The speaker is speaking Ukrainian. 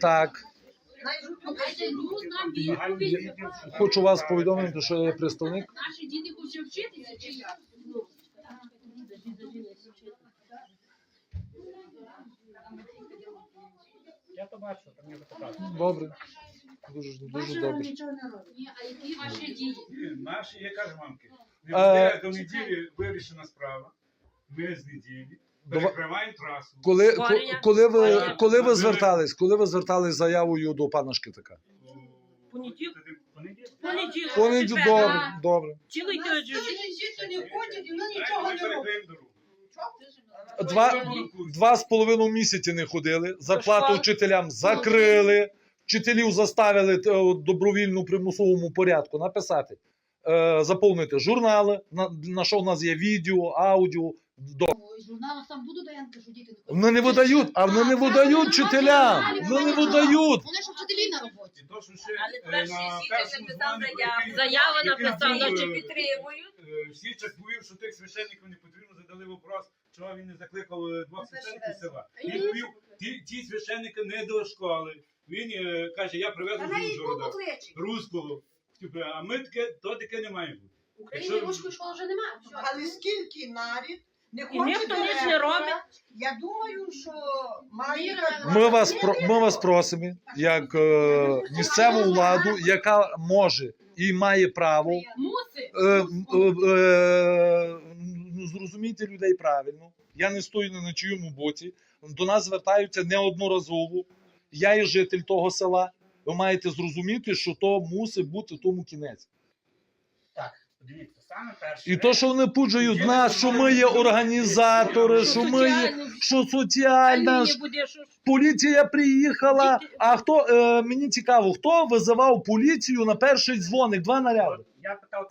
Так, хочу вас повідомити, що я представник. Наші діти хочуть вчитися чи як? Я то бачу, там мені запитати. Добре. Дуже, дуже добре. Ні, а які ваші дії? Наші, я кажу мамки, Е, до неділі вирішена справа. Неділі Дова- трасу. Коли, ко- коли, ви, коли ви звертались, коли ви звертались з заявою до пана Шкитика? Понеділок. Тоді Понеділок. Понеділок. Понеділок, четвер, добре, да. добре. Цілий тиждень. Ми перекриємо дорогу. Два, два з половиною місяці не ходили, зарплату вчителям закрили, вчителів заставили е, добровільну примусовому порядку написати, е, заповнити журнали, на, на що в нас є відео, аудіо. До. Журналу сам буду даянка, що діти Вони не видають, а вони не видають вчителям. Вони не видають. Вони ж вчителі на роботі. То, що ще, Але е, перший на січень першому написав дзвонику, заяву. який- Заяву який написав, був, наче е, підтримують. е, повів, що тих священників не потрібно, задали вопрос, чого він не закликав е, двох священників села. Він повів, ті, ті священники не до школи. Він е, каже, я привезу з Ужгорода, руського. Типу, А ми таке, то таке не має бути. В Україні русської школи вже немає. Але скільки нарід не І ніхто ніч не робить. Я думаю, що має Ми вас, про- ми вас просимо, як е, місцеву владу, яка може і має право е, е, е, ну, зрозумійте людей правильно. Я не стою на чиєму боці. До нас звертаються неодноразово. Я є житель того села. Ви маєте зрозуміти, що то мусить бути тому кінець. Так, дивіться, саме перше. І то, що вони пуджають нас, що ми є організатори, що ми є, що соціальна, ж. поліція приїхала. А хто е, мені цікаво, хто визивав поліцію на перший дзвоник? Два наряди. Я питав,